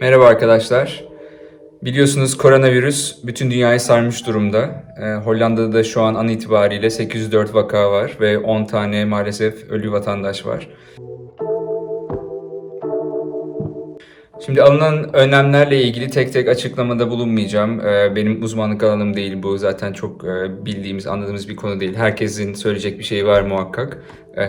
Merhaba arkadaşlar. Biliyorsunuz koronavirüs bütün dünyayı sarmış durumda. Ee, Hollanda'da da şu an an itibariyle 804 vaka var ve 10 tane maalesef ölü vatandaş var. Şimdi alınan önlemlerle ilgili tek tek açıklamada bulunmayacağım. Ee, Benim uzmanlık alanım değil bu. Zaten çok e, bildiğimiz, anladığımız bir konu değil. Herkesin söyleyecek bir şeyi var muhakkak. Ee,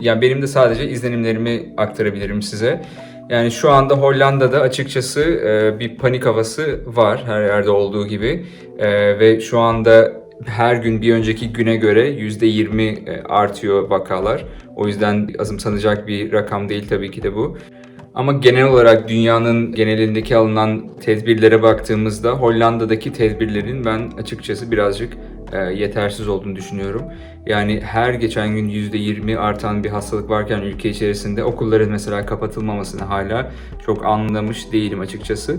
Yani benim de sadece izlenimlerimi aktarabilirim size. Yani şu anda Hollanda'da açıkçası e, bir panik havası var her yerde olduğu gibi. E, Ve şu anda her gün bir önceki güne göre %20 e, artıyor vakalar. O yüzden azımsanacak bir rakam değil tabii ki de bu. Ama genel olarak dünyanın genelindeki alınan tedbirlere baktığımızda Hollanda'daki tedbirlerin ben açıkçası birazcık yetersiz olduğunu düşünüyorum. Yani her geçen gün %20 artan bir hastalık varken ülke içerisinde okulların mesela kapatılmamasını hala çok anlamış değilim açıkçası.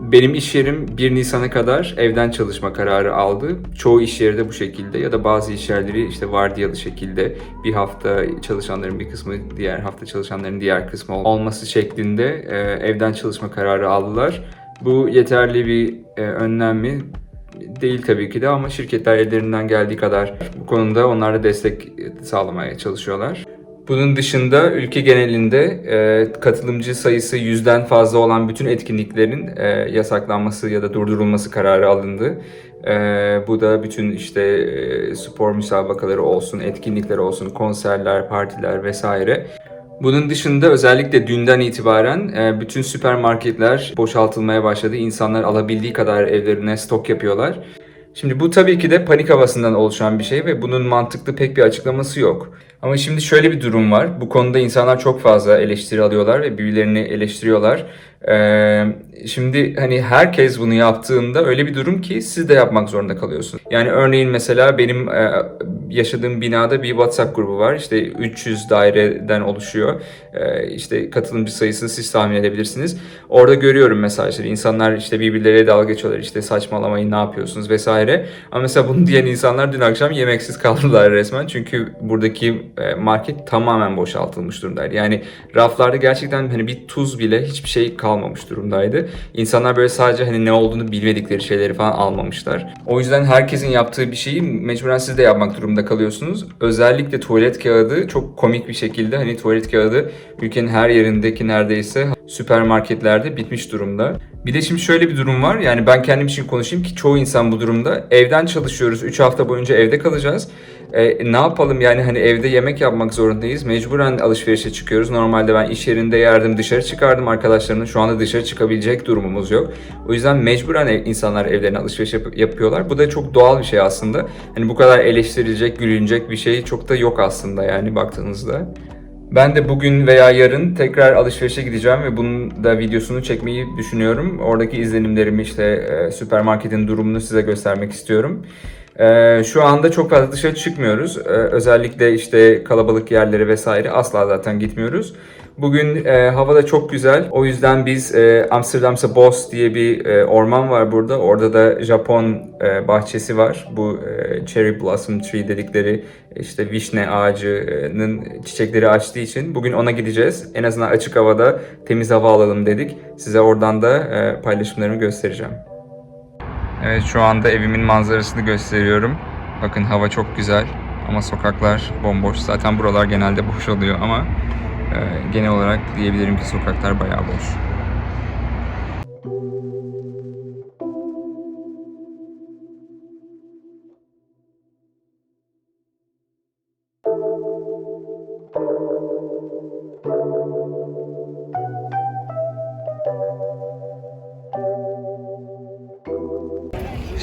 Benim iş yerim 1 Nisan'a kadar evden çalışma kararı aldı. Çoğu iş yeri de bu şekilde ya da bazı iş yerleri işte vardiyalı şekilde bir hafta çalışanların bir kısmı diğer hafta çalışanların diğer kısmı olması şeklinde e, evden çalışma kararı aldılar. Bu yeterli bir e, önlem mi? Değil tabii ki de ama şirketler ellerinden geldiği kadar bu konuda onlara destek sağlamaya çalışıyorlar. Bunun dışında ülke genelinde e, katılımcı sayısı yüzden fazla olan bütün etkinliklerin e, yasaklanması ya da durdurulması kararı alındı. E, bu da bütün işte e, spor müsabakaları olsun, etkinlikler olsun, konserler, partiler vesaire. Bunun dışında özellikle dünden itibaren e, bütün süpermarketler boşaltılmaya başladı. İnsanlar alabildiği kadar evlerine stok yapıyorlar. Şimdi bu tabii ki de panik havasından oluşan bir şey ve bunun mantıklı pek bir açıklaması yok. Ama şimdi şöyle bir durum var. Bu konuda insanlar çok fazla eleştiri alıyorlar ve birbirlerini eleştiriyorlar. Ee, şimdi hani herkes bunu yaptığında öyle bir durum ki siz de yapmak zorunda kalıyorsun. Yani örneğin mesela benim e, yaşadığım binada bir WhatsApp grubu var. İşte 300 daireden oluşuyor. Ee, işte katılımcı sayısını siz tahmin edebilirsiniz. Orada görüyorum mesajları. İnsanlar işte birbirleriyle dalga geçiyorlar. İşte saçmalamayın ne yapıyorsunuz vesaire. Ama mesela bunu diyen insanlar dün akşam yemeksiz kaldılar resmen. Çünkü buradaki e, market tamamen boşaltılmış durumdaydı. Yani raflarda gerçekten hani bir tuz bile hiçbir şey kalmamış durumdaydı. İnsanlar böyle sadece hani ne olduğunu bilmedikleri şeyleri falan almamışlar. O yüzden herkesin yaptığı bir şeyi mecburen siz de yapmak durumunda kalıyorsunuz. Özellikle tuvalet kağıdı çok komik bir şekilde hani tuvalet kağıdı ülkenin her yerindeki neredeyse süpermarketlerde bitmiş durumda. Bir de şimdi şöyle bir durum var. Yani ben kendim için konuşayım ki çoğu insan bu durumda. Evden çalışıyoruz. 3 hafta boyunca evde kalacağız. E, ne yapalım yani hani evde yemek yapmak zorundayız. Mecburen alışverişe çıkıyoruz. Normalde ben iş yerinde yerdim dışarı çıkardım arkadaşlarımla. Şu anda dışarı çıkabilecek durumumuz yok. O yüzden mecburen ev, insanlar evlerine alışveriş yap- yapıyorlar. Bu da çok doğal bir şey aslında. Hani bu kadar eleştirilecek, gülünecek bir şey çok da yok aslında yani baktığınızda. Ben de bugün veya yarın tekrar alışverişe gideceğim ve bunun da videosunu çekmeyi düşünüyorum. Oradaki izlenimlerimi işte e, süpermarketin durumunu size göstermek istiyorum. E, şu anda çok fazla dışarı çıkmıyoruz. E, özellikle işte kalabalık yerlere vesaire asla zaten gitmiyoruz. Bugün e, hava da çok güzel. O yüzden biz e, Amsterdam'sa Bos diye bir e, orman var burada. Orada da Japon e, bahçesi var. Bu e, Cherry Blossom Tree dedikleri işte vişne ağacının çiçekleri açtığı için bugün ona gideceğiz. En azından açık havada temiz hava alalım dedik. Size oradan da e, paylaşımlarımı göstereceğim. Evet şu anda evimin manzarasını gösteriyorum. Bakın hava çok güzel ama sokaklar bomboş. Zaten buralar genelde boş oluyor ama genel olarak diyebilirim ki sokaklar bayağı boş.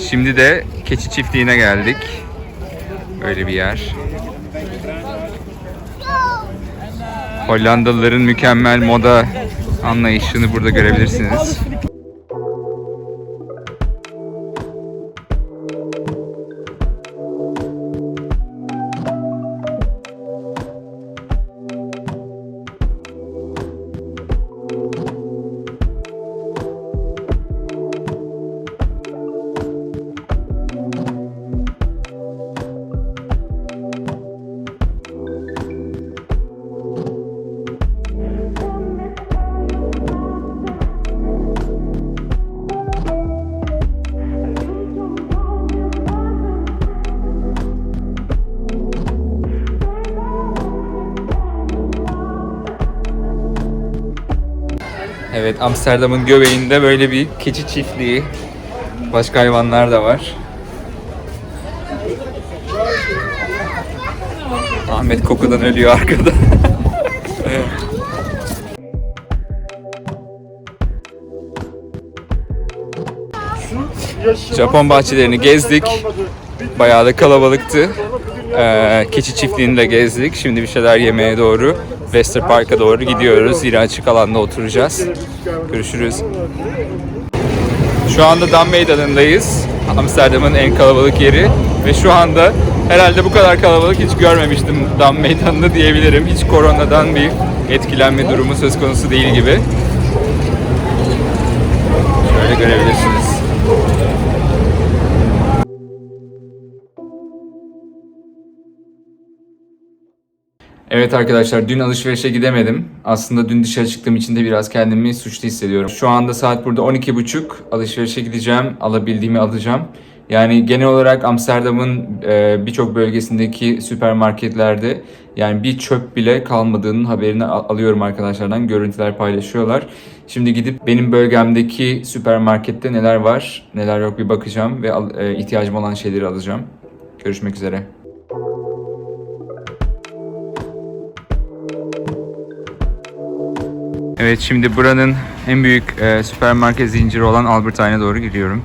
Şimdi de keçi çiftliğine geldik. Böyle bir yer. Hollandalıların mükemmel moda anlayışını burada görebilirsiniz. Evet Amsterdam'ın göbeğinde böyle bir keçi çiftliği. Başka hayvanlar da var. Ahmet kokudan ölüyor arkada. Japon bahçelerini gezdik. Bayağı da kalabalıktı. Ee, keçi çiftliğini de gezdik. Şimdi bir şeyler yemeye doğru Wester Park'a doğru gidiyoruz. Yine açık alanda oturacağız. Görüşürüz. Şu anda Dam Meydanı'ndayız. Amsterdam'ın en kalabalık yeri. Ve şu anda herhalde bu kadar kalabalık hiç görmemiştim Dam Meydanı'nda diyebilirim. Hiç koronadan bir etkilenme durumu söz konusu değil gibi. Şöyle görebilirsiniz. Evet arkadaşlar dün alışverişe gidemedim. Aslında dün dışarı çıktığım için de biraz kendimi suçlu hissediyorum. Şu anda saat burada 12.30. Alışverişe gideceğim. Alabildiğimi alacağım. Yani genel olarak Amsterdam'ın e, birçok bölgesindeki süpermarketlerde yani bir çöp bile kalmadığının haberini al- alıyorum arkadaşlardan. Görüntüler paylaşıyorlar. Şimdi gidip benim bölgemdeki süpermarkette neler var, neler yok bir bakacağım ve e, ihtiyacım olan şeyleri alacağım. Görüşmek üzere. Evet şimdi buranın en büyük e, süpermarket zinciri olan Albert Heijn'e doğru gidiyorum.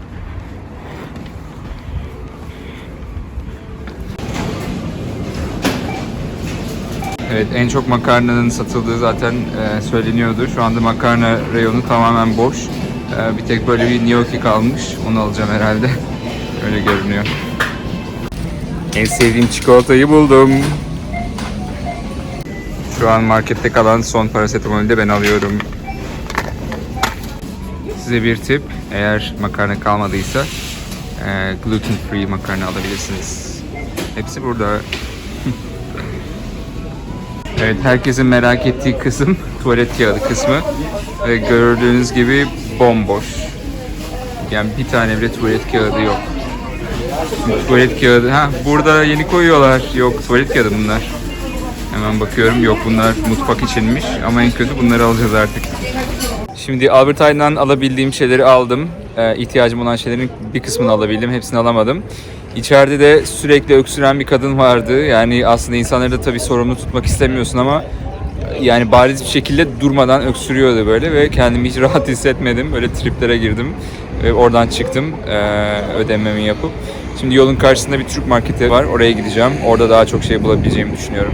Evet en çok makarnanın satıldığı zaten e, söyleniyordu. Şu anda makarna reyonu tamamen boş. E, bir tek böyle bir gnocchi kalmış. Onu alacağım herhalde. Öyle görünüyor. En sevdiğim çikolatayı buldum. Şu an markette kalan son parasetamolü de ben alıyorum. Size bir tip. Eğer makarna kalmadıysa e, gluten free makarna alabilirsiniz. Hepsi burada. evet herkesin merak ettiği kısım tuvalet kağıdı kısmı. Ve gördüğünüz gibi bomboş. Yani bir tane bile tuvalet kağıdı yok. Tuvalet kağıdı. Ha burada yeni koyuyorlar. Yok tuvalet kağıdı bunlar. Hemen bakıyorum. Yok bunlar mutfak içinmiş. Ama en kötü bunları alacağız artık. Şimdi Albert Heijn'dan alabildiğim şeyleri aldım. Ee, ihtiyacım olan şeylerin bir kısmını alabildim. Hepsini alamadım. İçeride de sürekli öksüren bir kadın vardı. Yani aslında insanları da tabii sorumlu tutmak istemiyorsun ama yani bariz bir şekilde durmadan öksürüyordu böyle ve kendimi hiç rahat hissetmedim. Böyle triplere girdim. Ve oradan çıktım ee, ödememi yapıp. Şimdi yolun karşısında bir Türk marketi var. Oraya gideceğim. Orada daha çok şey bulabileceğimi düşünüyorum.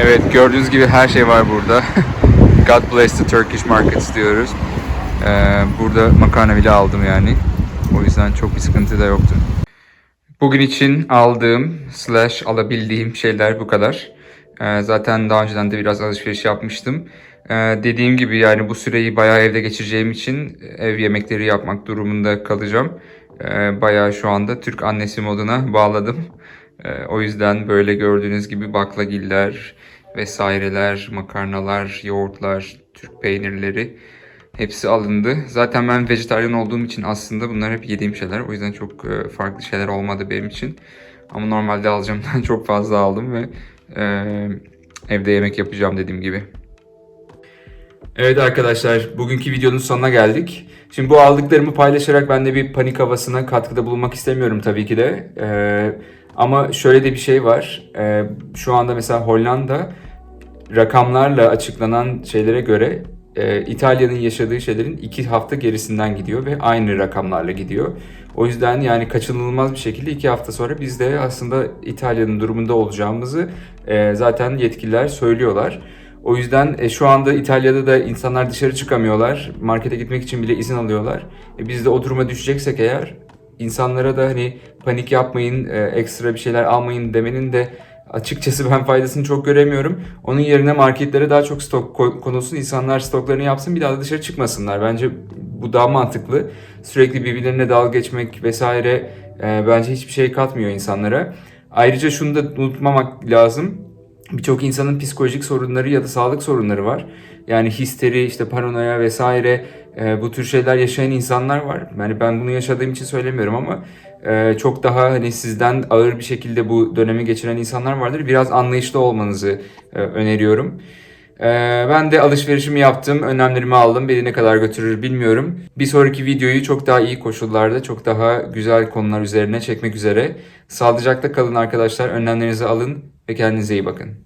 Evet gördüğünüz gibi her şey var burada. God bless the Turkish markets diyoruz. Ee, burada makarna bile aldım yani. O yüzden çok bir sıkıntı da yoktu. Bugün için aldığım slash alabildiğim şeyler bu kadar. Ee, zaten daha önceden de biraz alışveriş yapmıştım. Ee, dediğim gibi yani bu süreyi bayağı evde geçireceğim için ev yemekleri yapmak durumunda kalacağım. Ee, bayağı şu anda Türk annesi moduna bağladım. Ee, o yüzden böyle gördüğünüz gibi baklagiller vesaireler, makarnalar, yoğurtlar, Türk peynirleri hepsi alındı. Zaten ben vejetaryen olduğum için aslında bunlar hep yediğim şeyler. O yüzden çok e, farklı şeyler olmadı benim için. Ama normalde alacağımdan çok fazla aldım ve e, evde yemek yapacağım dediğim gibi. Evet arkadaşlar, bugünkü videonun sonuna geldik. Şimdi bu aldıklarımı paylaşarak ben de bir panik havasına katkıda bulunmak istemiyorum tabii ki de. Ee, ama şöyle de bir şey var. Ee, şu anda mesela Hollanda rakamlarla açıklanan şeylere göre e, İtalya'nın yaşadığı şeylerin iki hafta gerisinden gidiyor ve aynı rakamlarla gidiyor. O yüzden yani kaçınılmaz bir şekilde iki hafta sonra biz de aslında İtalya'nın durumunda olacağımızı e, zaten yetkililer söylüyorlar. O yüzden e, şu anda İtalya'da da insanlar dışarı çıkamıyorlar. Markete gitmek için bile izin alıyorlar. E, biz de o duruma düşeceksek eğer insanlara da hani panik yapmayın, e, ekstra bir şeyler almayın demenin de açıkçası ben faydasını çok göremiyorum. Onun yerine marketlere daha çok stok ko- konulsun, insanlar stoklarını yapsın bir daha da dışarı çıkmasınlar. Bence bu daha mantıklı. Sürekli birbirlerine dalga geçmek vesaire e, bence hiçbir şey katmıyor insanlara. Ayrıca şunu da unutmamak lazım birçok insanın psikolojik sorunları ya da sağlık sorunları var. Yani histeri, işte paranoya vesaire e, bu tür şeyler yaşayan insanlar var. Yani ben bunu yaşadığım için söylemiyorum ama e, çok daha hani sizden ağır bir şekilde bu dönemi geçiren insanlar vardır. Biraz anlayışlı olmanızı e, öneriyorum. Ee, ben de alışverişimi yaptım, önlemlerimi aldım. Beni ne kadar götürür bilmiyorum. Bir sonraki videoyu çok daha iyi koşullarda, çok daha güzel konular üzerine çekmek üzere. Sağlıcakla kalın arkadaşlar. Önlemlerinizi alın ve kendinize iyi bakın.